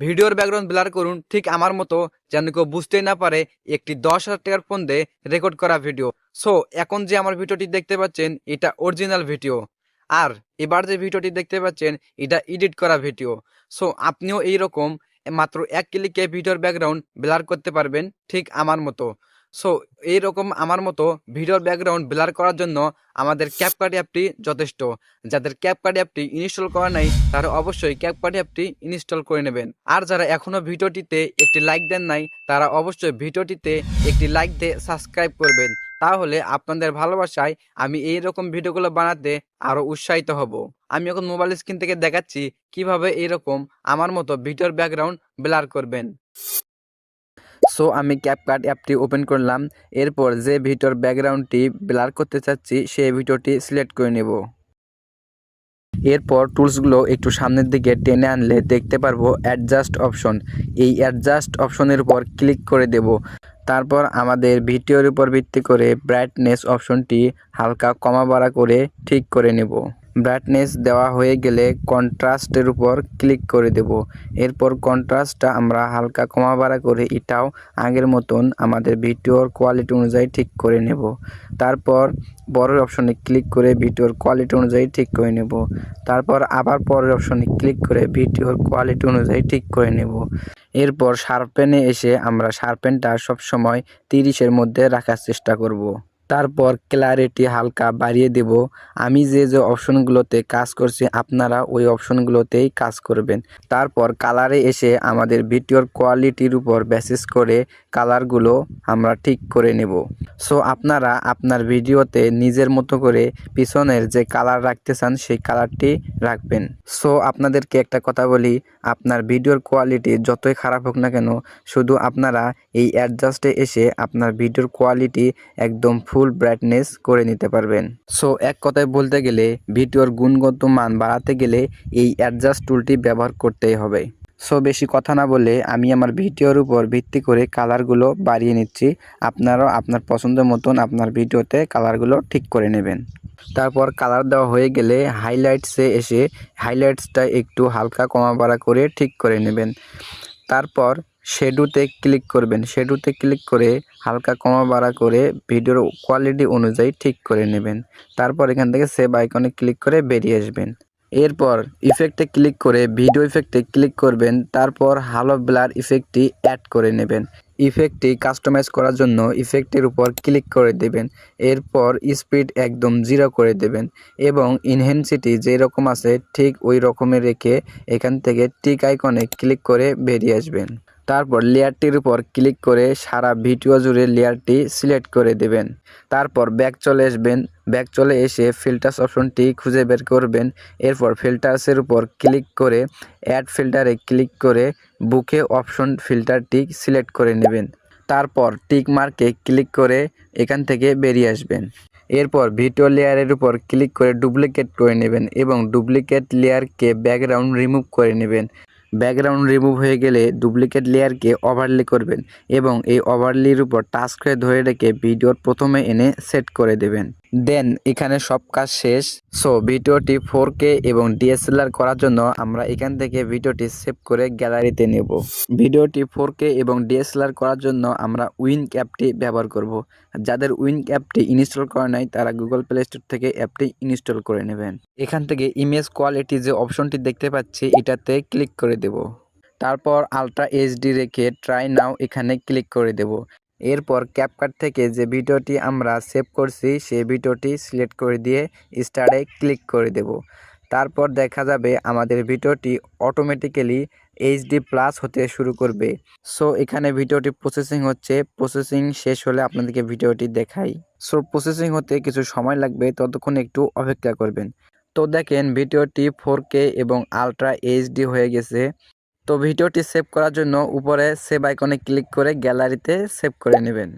ভিডিওর background blur করুন, ঠিক আমার মতো যেন কেউ বুঝতেই না পারে একটি দশ হাজার টাকার ফোন দিয়ে রেকর্ড করা ভিডিও সো এখন যে আমার ভিডিওটি দেখতে পাচ্ছেন, এটা অরিজিনাল ভিডিও আর এবার যে ভিডিওটি দেখতে পাচ্ছেন, এটা এডিট করা ভিডিও সো আপনিও এইরকম, মাত্র এক ক্লিকে ভিডিওর ব্যাকগ্রাউন্ড ব্লার করতে পারবেন, ঠিক আমার মতো। সো এইরকম আমার মতো ভিডিওর ব্যাকগ্রাউন্ড ব্লার করার জন্য আমাদের ক্যাপকাট অ্যাপটি যথেষ্ট। যাদের ক্যাপকাট অ্যাপটি ইনস্টল করা নাই, তারা অবশ্যই ক্যাপকাট অ্যাপটি ইনস্টল করে নেবেন। আর যারা এখনও ভিডিওটিতে একটি লাইক দেন নাই, তারা অবশ্যই ভিডিওটিতে একটি লাইক দিয়ে সাবস্ক্রাইব করবেন। তাহলে আপনাদের ভালোবাসায় আমি এই রকম ভিডিওগুলো বানাতে আরও উৎসাহিত হব। আমি এখন মোবাইল স্ক্রিন থেকে দেখাচ্ছি কীভাবে এইরকম আমার মতো ভিডিওর ব্যাকগ্রাউন্ড ব্লার করবেন। সো আমি ক্যাপকাট অ্যাপটি ওপেন করলাম। এরপর যে ভিডিওর ব্যাকগ্রাউন্ডটি ব্লার করতে চাচ্ছি, সেই ভিডিওটি সিলেক্ট করে নেব। এরপর টুলসগুলো একটু সামনের দিকে টেনে আনলে দেখতে পারব অ্যাডজাস্ট অপশন। এই অ্যাডজাস্ট অপশনের উপর ক্লিক করে দেব। তারপর আমাদের ভিডিওর উপর ভিত্তি করে ব্রাইটনেস অপশনটি হালকা কমা বাড়া করে ঠিক করে নেব। ব্রাইটনেস দেওয়া হয়ে গেলে কন্ট্রাস্টের উপর ক্লিক করে দেব। এরপর কন্ট্রাস্টটা আমরা হালকা কমা বাড়া করে এটাও আগের মতন আমাদের ভিডিওর কোয়ালিটি অনুযায়ী ঠিক করে নেব। তারপর বড় অপশনে ক্লিক করে ভিডিওর কোয়ালিটি অনুযায়ী ঠিক করে নেব। তারপর আবার পরের অপশনে ক্লিক করে ভিডিওর কোয়ালিটি অনুযায়ী ঠিক করে নেব। এরপর শার্পেনে এসে আমরা শার্পেনটা সবসময় তিরিশের মধ্যে রাখার চেষ্টা করব। তারপর ক্লারিটি হালকা বাড়িয়ে দেব। আমি যে যে অপশনগুলোতে কাজ করছি, আপনারা ওই অপশনগুলোতেই কাজ করবেন। তারপর কালারে এসে আমাদের ভিডিওর কোয়ালিটির উপর বেসিস করে কালারগুলো আমরা ঠিক করে নেব। সো আপনারা আপনার ভিডিওতে নিজের মতো করে পিছনের যে কালার রাখতে চান, সেই কালারটি রাখবেন। সো আপনাদেরকে একটা কথা বলি, আপনার ভিডিওর কোয়ালিটি যতই খারাপ হোক না কেন, শুধু আপনারা এই অ্যাডজাস্টে এসে আপনার ভিডিওর কোয়ালিটি একদম ফুল ব্রাইটনেস করে নিতে পারবেন। সো এক কথায় বলতে গেলে, ভিডিওর গুণগত মান বাড়াতে গেলে এই অ্যাডজাস্ট টুলটি ব্যবহার করতেই হবে। সো বেশি কথা না বলে আমি আমার ভিডিওর উপর ভিত্তি করে কালারগুলো বাড়িয়ে নিচ্ছি। আপনারাও আপনার পছন্দ মতন আপনার ভিডিওতে কালারগুলো ঠিক করে নেবেন। তারপর কালার দেওয়া হয়ে গেলে হাইলাইটসে এসে হাইলাইটসটা একটু হালকা কমা বাড়া করে ঠিক করে নেবেন। তারপর শেডুতে ক্লিক করবেন। শেডুতে ক্লিক করে হালকা কমা বাড়া করে ভিডিওর কোয়ালিটি অনুযায়ী ঠিক করে নেবেন। তারপর এখান থেকে সেভ আইকনে ক্লিক করে বেরিয়ে আসবেন। এরপর ইফেক্টে ক্লিক করে ভিডিও ইফেক্টে ক্লিক করবেন। তারপর হালো ব্লার ইফেক্টটি অ্যাড করে নেবেন। ইফেক্টটি কাস্টমাইজ করার জন্য ইফেক্টের উপর ক্লিক করে দেবেন। এরপর স্পিড একদম জিরো করে দেবেন এবং ইনহেন্সিটি যেই রকম আছে ঠিক ওই রকমের রেখে এখান থেকে টিক আইকনে ক্লিক করে বেরিয়ে আসবেন। তারপর লেয়ারটির উপর ক্লিক করে সারা ভিডিও জুড়ে লেয়ারটি সিলেক্ট করে দেবেন। তারপর ব্যাক চলে আসবেন। ব্যাক চলে এসে ফিল্টার্স অপশনটি খুঁজে বের করবেন। এরপর ফিল্টার্সের উপর ক্লিক করে অ্যাড ফিল্টারে ক্লিক করে বুকে অপশন ফিল্টারটি সিলেক্ট করে নেবেন। তারপর টিক মার্কে ক্লিক করে এখান থেকে বেরিয়ে আসবেন। এরপর ভিডিও লেয়ারের উপর ক্লিক করে ডুপ্লিকেট করে নেবেন এবং ডুপ্লিকেট লেয়ারকে ব্যাকগ্রাউন্ড রিমুভ করে নেবেন। ব্যাকগ্রাউন্ড রিমুভ হয়ে গেলে ডুপ্লিকেট লেয়ারকে ওভারলি করবেন এবং এই ওভারলির উপর টাচ করে ধরে রেখে ভিডিওর প্রথমে এনে সেট করে দেবেন। দেন, এখানে সব কাজ শেষ। সো, ভিডিওটি ফোর এবং ডিএসএলআর করার জন্য আমরা এখান থেকে ভিডিওটি সেভ করে গ্যালারিতে নেব। ভিডিওটি ফোর এবং ডিএসএলআর করার জন্য আমরা উইন অ্যাপটি ব্যবহার করব। যাদের উইন অ্যাপটি ইনস্টল করা নাই, তারা গুগল প্লে স্টোর থেকে অ্যাপটি ইনস্টল করে নেবেন। এখান থেকে ইমেজ কোয়ালিটি যে অপশনটি দেখতে পাচ্ছি, এটাতে ক্লিক করে দেব। তারপর আলট্রা এইচডি রেখে ট্রাই নাও এখানে ক্লিক করে দেব। এরপর ক্যাপকাট থেকে যে ভিডিওটি আমরা সেভ করছি, সেই ভিডিওটি সিলেক্ট করে দিয়ে স্টার্টে ক্লিক করে দেব। তারপর দেখা যাবে আমাদের ভিডিওটি অটোমেটিক্যালি এইচডি প্লাস হতে শুরু করবে। সো এখানে ভিডিওটি প্রসেসিং হচ্ছে। প্রসেসিং শেষ হলে আপনাদেরকে ভিডিওটি দেখাই। সো প্রসেসিং হতে কিছু সময় লাগবে। ততক্ষণ একটু অপেক্ষা করবেন। তো দেখেন ভিডিওটি ফোর এবং আলট্রা এইচডি হয়ে গেছে। তো ভিডিওটি সেভ করার জন্য উপরে সেভ আইকনে ক্লিক করে গ্যালারিতে সেভ করে নেবেন।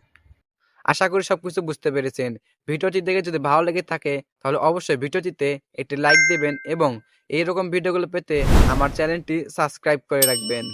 আশা করি সব কিছু বুঝতে পেরেছেন। ভিডিওটি দেখে যদি ভালো লেগে থাকে, তাহলে অবশ্যই ভিডিওটিতে একটি লাইক দেবেন এবং এইরকম ভিডিওগুলো পেতে আমার চ্যানেলটি সাবস্ক্রাইব করে রাখবেন।